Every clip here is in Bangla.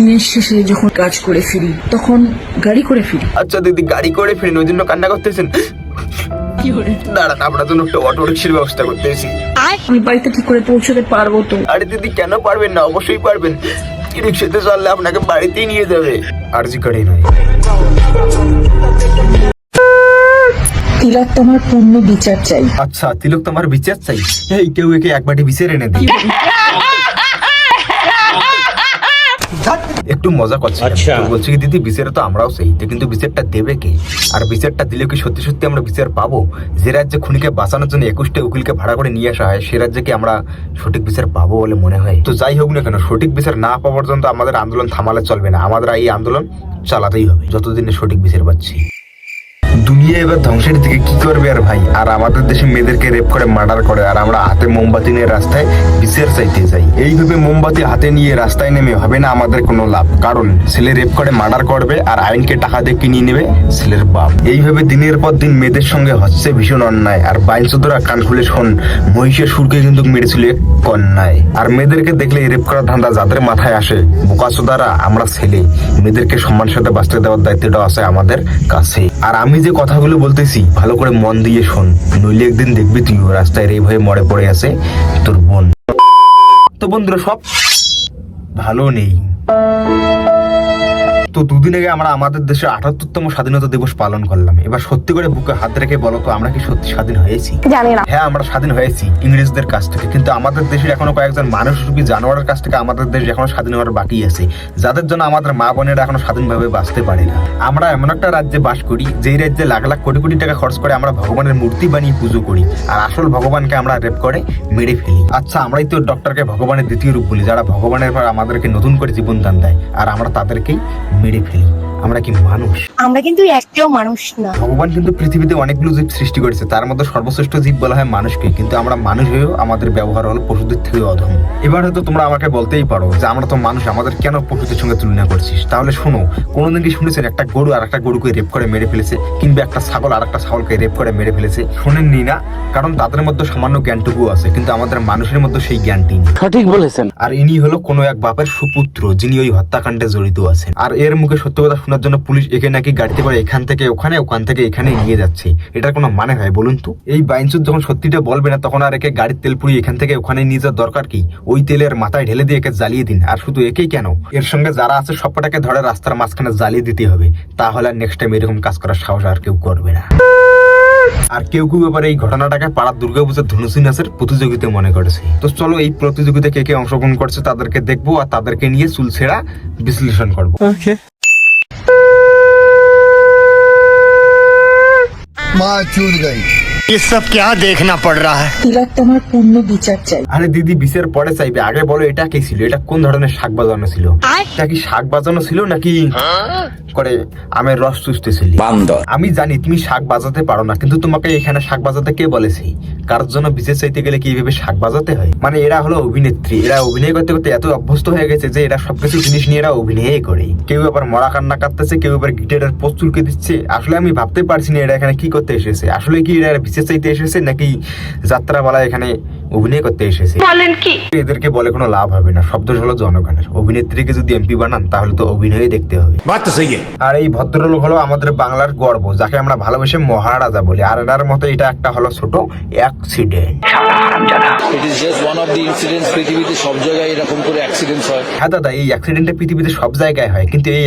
দিনের শেষে যখন কাজ করে ফিরি তখন গাড়ি করে ফিরি। আচ্ছা দিদি গাড়ি করে ফিরেন ওই জন্য কান্না করতেছেন? দাঁড়ান জন্য একটা অটো রিক্সার ব্যবস্থা করতেছি আমি বাড়িতে কি করে পৌঁছতে পারব তো। আরে দিদি কেন পারবেন না? অবশ্যই পারবেন। রিক্সাতে চললে আপনাকে বাড়িতেই নিয়ে যাবে। আর জি নয়। তিলক তোমার পূর্ণ বিচার চাই। আচ্ছা তিলক তোমার বিচার চাই। এই কেউ একে এক বাটি বিচার এনে দিই একটু মজা করছি। আচ্ছা। তো বলছি কি দিদি বিচারে তো আমরাও সেই। তো কিন্তু বিচারটা দেবে কে? আর বিচারটা দিলে কি সত্যি সত্যি আমরা বিচার পাবো? যে রাজ্যে খুনিকে বাঁচানোর জন্য একুশটা উকিলকে ভাড়া করে নিয়ে আসা হয় সে রাজ্যে কি আমরা সঠিক বিচার পাবো বলে মনে হয়? তো যাই হোক না কেন সঠিক বিচার না পাওয়া পর্যন্ত আমাদের আন্দোলন থামালে চলবে না। আমাদের এই আন্দোলন চালাতেই হবে যতদিনে সঠিক বিচার পাচ্ছি। দুনিয়া এবার ধ্বংসের দিকে কি করবে আর ভাই? আর আমাদের দেশে মেয়েদেরকে রেপ করে মার্ডার করে, আর আমরা হাতে মোমবাতি নিয়ে রাস্তায় বিচার চাইতে যাই। এইভাবে মোমবাতি হাতে নিয়ে রাস্তায় নেমে হবে না আমাদের কোনো লাভ। কারণ ছেলে রেপ করে মার্ডার করবে, আর আইনকে টাকা দিয়ে কিনিয়ে নেবে ছেলের বাপ। এইভাবে দিনের পর দিন মেয়েদের সঙ্গে হচ্ছে ভীষণ অন্যায়। আর বাইনচোদরা কান খুলে শোন, মহিষের সুরকে কিন্তু মেরেছিল এক কন্যায়। আর মেয়েদেরকে দেখলে রেপ করার ধান্দা যাদের মাথায় আসে, বোকাচোদারা আমরা ছেলে। মেয়েদেরকে সম্মান সাথে বাঁচতে দেওয়ার দায়িত্বটা আছে আমাদের কাছে। আর আমি যে কথাগুলো বলতেছি, ভালো করে মন দিয়ে শোন। নইলে একদিন দেখবি তুইও রাস্তায় রে ভয়ে মরে পড়ে আছে তোর বোন। তো বন্ধুরা সব ভালো নেই। তো দুদিন আগে আমরা আমাদের দেশে আঠাত্তরতম স্বাধীনতা দিবস পালন করলাম। এবার সত্যি করে বুকে হাত রেখে বলো তো আমরা কি সত্যি স্বাধীন হয়েছি? জানি না। হ্যাঁ আমরা স্বাধীন হয়েছি ইংরেজদের কাছ থেকে। কিন্তু আমাদের দেশের এখনও কয়েকজন মানুষ রূপী জানোয়ারের কাছ থেকে আমাদের দেশ এখনও স্বাধীন হওয়ার বাকি আছে যাদের জন্য আমাদের মা বোনেরা এখনও স্বাধীনভাবে বাঁচতে পারে না। আমরা এমন একটা রাজ্যে বাস করি যেই রাজ্যে লাখ লাখ কোটি কোটি টাকা খরচ করে আমরা ভগবানের মূর্তি বানিয়ে পুজো করি আর আসল ভগবানকে আমরা রেপ করে মেরে ফেলি। আচ্ছা আমরাই তো ডক্টরকে ভগবানের দ্বিতীয় রূপ বলি যারা ভগবানের পর আমাদেরকে নতুন করে জীবন দান দেয় আর আমরা তাদেরকেই মেরে ফেলি আমরা কি মানুষ? আমরা কিন্তু একটাও মানুষ না। ভগবান কিন্তু পৃথিবীতে অনেকগুলো জীব সৃষ্টি করেছে তার মধ্যে সর্বশ্রেষ্ঠ জীব বলা হয় মানুষকে কিন্তু আমরা মানুষ হয়েও আমাদের ব্যবহার হলো পশুদের থেকে অধম। এবার হয়তো তোমরা আমাকে বলতেই পারো যে আমরা তো মানুষ আমাদের কেন পশুদের সঙ্গে তুলনা করছিস? তাহলে শোনো কোনোদিন কি শুনেছেন একটা গরু আর একটা গরুকে রেপ করে মেরে ফেলেছে কিংবা একটা ছাগল আর একটা ছাগলকে রেপ করে মেরে ফেলেছে? শোনেননি না? কারণ তাদের মধ্যে সামান্য জ্ঞানটুকু আছে কিন্তু আমাদের মানুষের মধ্যে সেই জ্ঞানটি নেই। সঠিক বলেছেন। আর ইনি হলো কোনো এক বাপের সুপুত্র যিনি ওই হত্যাকাণ্ডে জড়িত আছেন। আর এর মুখে সত্য কথা শোনার জন্য পুলিশ একে নাকি গাড়িতে করে এখান থেকে ওখানে, ওখান থেকে এখানে নিয়ে যাচ্ছে। এটার কোনো মানে হয় বলুন তো? এই বাইনসুদ যখন সত্যিটা বলবে না, তখন আর একে গাড়ির তেল পুড়িয়ে এখান থেকে ওখানে নিয়ে যাওয়ার দরকার কি? ওই তেলের মাথায় ঢেলে দিয়ে একে জ্বালিয়ে দিন। আর শুধু একেই কেন? এর সঙ্গে যারা আছে সবটাকে ধরে রাস্তার মাঝখানে জ্বালিয়ে দিতে হবে। তাহলে আর নেক্সট টাইম এরকম কাজ করার সাহস আর কেউ করবে না। আর কেউ কেউ এবার এই ঘটনাটাকে পাড়ার দুর্গাপূজার ধনুষী নাচের প্রতিযোগিতা মনে করেছে। তো চলো এই প্রতিযোগিতা কে কে অংশগ্রহণ করছে তাদেরকে দেখব আর তাদেরকে নিয়ে চুল ছেঁড়া বিশ্লেষণ করব। माँ छूट गई। এসব কে দেখনা পড় রা হ্যায় তিলক তোমার পূর্ণ বিচার চাই। আরে দিদি বিচার পরে চাইবে। আগে বলো এটা কি ছিল? এটা কোন ধরনের শাক বাজানো ছিল? এটা কি শাক বাজানো ছিল নাকি করে আমের রস চুষতেছিলি বান্দর। আমি জানি তুমি শাক বাজাতে পারো না কিন্তু তোমাকে এখানে শাক বাজাতে কে বলেছে? কার জন্য বিচার চাইতে গেলে কি এইভাবে শাক বাজাতে হয়? মানে এরা হলো অভিনেত্রী এরা অভিনয় করতে করতে এত অভ্যস্ত হয়ে গেছে যে এরা সবকিছু জিনিস নিয়ে এরা অভিনয় করে। কেউ আবার মরা কান্না কাটতেছে কেউ আবার গিটারের পোস্তুলকে দিচ্ছে। আসলে আমি ভাবতে পারছি না এরা এখানে কি করতে এসেছে। আসলে কি এরা চাইতে এসেছে নাকি যাত্রাপালা এখানে অভিনয় করতে এসেছে। বলেন কি? এদেরকে বলে কোনো লাভ হবে না। শব্দ হলো জনগণের। অভিনেত্রীকে যদি এমপি বানান তাহলে তো অভিনয় দেখতে হবে। আর এই ভদ্রলোক হলো আমাদের বাংলার গর্ব যাকে আমরা ভালোবেসে মহারাজা বলি। আর এনার মতো এটা একটা হলো ছোট অ্যাক্সিডেন্ট হ্যাঁ। দাদা এই পৃথিবীতে সব জায়গায় হয়। কিন্তু এই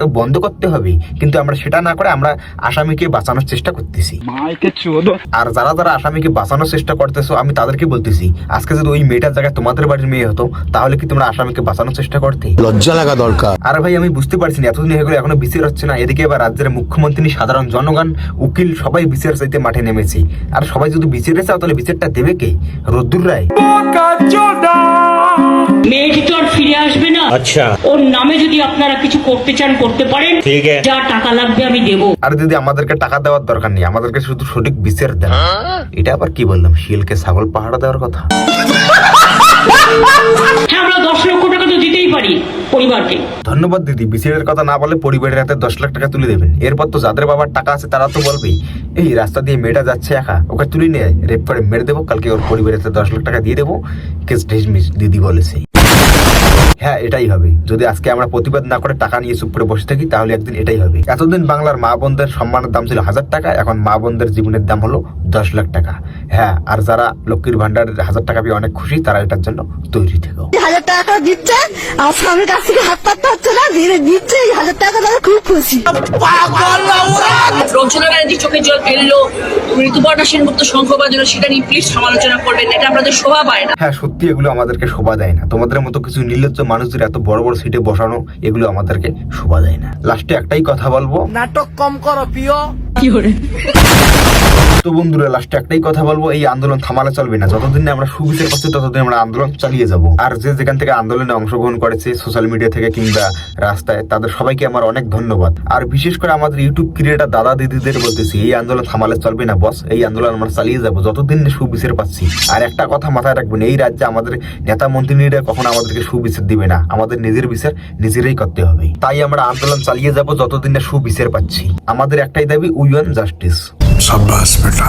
তো বন্ধ করতে কিন্তু আমরা সেটা না করে আমরা আসামিকে বাঁচানোর চেষ্টা করতেছি। আর যারা যারা আসামিকে বাঁচানোর চেষ্টা করতেছো আমি তাদেরকে বলছি বলতেছি আজকে যদি ওই মেয়েটার জায়গায় তোমাদের বাড়ির মেয়ে হতো তাহলে কি তোমরা আসামিকে বাঁচানোর চেষ্টা করতে? লজ্জা লাগা দরকার। আর ভাই আমি বুঝতে পারছি না এতদিন হয়ে গেলো এখনও বিচার হচ্ছে না। এদিকে এবার রাজ্যের মুখ্যমন্ত্রী সাধারণ জনগণ উকিল সবাই বিচার চাইতে মাঠে নেমেছি। আর সবাই যদি বিচারে চাও তাহলে বিচারটা দেবে কে? রদ্দুর রায়। মেয়েটি তো আর ফিরে আসবে না। আচ্ছা। ওর নামে যদি আপনারা কিছু করতে চান করতে পারেন। ঠিক আছে। যা টাকা লাগবে আমি দেব। আরে দিদি আমাদেরকে টাকা দেওয়ার দরকার নেই। আমাদেরকে শুধু সঠিক বিচার দেন। এটা আবার কি বললাম? শিলকে ছাগল পাহাড়া দেওয়ার কথা? হ্যাঁ, ধন্যবাদ দিদি বিচারের কথা না বলে পরিবারের হাতে দশ লাখ টাকা তুলে দেবেন। এরপর তো যাদের বাবার টাকা আছে তারা তো বলবেই। এই রাস্তা দিয়ে মেয়েটা যাচ্ছে একা ওকে তুলে নিয়ে রেপ করে মেরে দেবো কালকে ওর পরিবারের হাতে দশ লাখ টাকা দিয়ে দেবো। কেস ডিসমিস দিদি বলেছে। হ্যাঁ এটাই হবে। যদি আজকে আমরা প্রতিবাদ না করে টাকা নিয়ে চুপ করে বসে থাকি, তাহলে একদিন এটাই হবে। এতদিন বাংলার মা বোনদের সম্মানের দাম ছিল হাজার টাকা, এখন মা বোনদের জীবনের দাম হলো দশ লাখ টাকা। হ্যাঁ আর যারা লক্ষ্মীর ভান্ডারের হাজার টাকা পেয়ে অনেক খুশি তারা এটার জন্য তৈরি থেকো। হাজার টাকা দিচ্ছে আর স্বামীর কাছ থেকে হাত পাততে হচ্ছে না ধীরে দিচ্ছে এই হাজার টাকা তারা খুব খুশি। রঞ্জনা ব্যানার্জি চোখে জল ফেলল ঋতুপর্ণা সেনগুপ্ত শঙ্খ বাজলো সেটা নিয়ে প্লিজ সমালোচনা করবেন এটা আপনাদের শোভা পায় না। হ্যাঁ সত্যি এগুলো আমাদেরকে শোভা দেয় না। তোমাদের মতো কিছু নির্লজ্জ মানুষদের এত বড় বড় সিটে বসানো এগুলো আমাদেরকে শোভা দেয় না। লাস্টে একটাই কথা বলব। নাটক কম করো প্রিয়। তো বন্ধুরা একটাই কথা বলব, এই আন্দোলন থামালে চলবে না। যতদিন আমরা সুবিচার পাচ্ছি ততদিন আমরা আন্দোলন চালিয়ে যাব। আর যে যেখান থেকে আন্দোলনে অংশগ্রহণ করেছে সোশ্যাল মিডিয়া থেকে কিংবা রাস্তায়, তাদের সবাইকে আমার অনেক ধন্যবাদ। আর বিশেষ করে আমাদের ইউটিউব ক্রিয়েটার দাদা দিদিদের বলতেছি, এই আন্দোলন থামালে চলবে না বস এই আন্দোলন আমরা চালিয়ে যতদিন সুবিচার পাচ্ছি। আর একটা কথা মাথায় রাখবেন, এই রাজ্যে আমাদের নেতা মন্ত্রীরা কখনো আমাদেরকে সুবিচার দিবে না। আমাদের নিজের বিচার নিজেরাই করতে হবে। তাই আমরা আন্দোলন চালিয়ে যাব, যতদিন না সুবিচার পাচ্ছি। আমাদের একটাই দাবি ইউ এন জাস্টিস সাব্বাস বেটা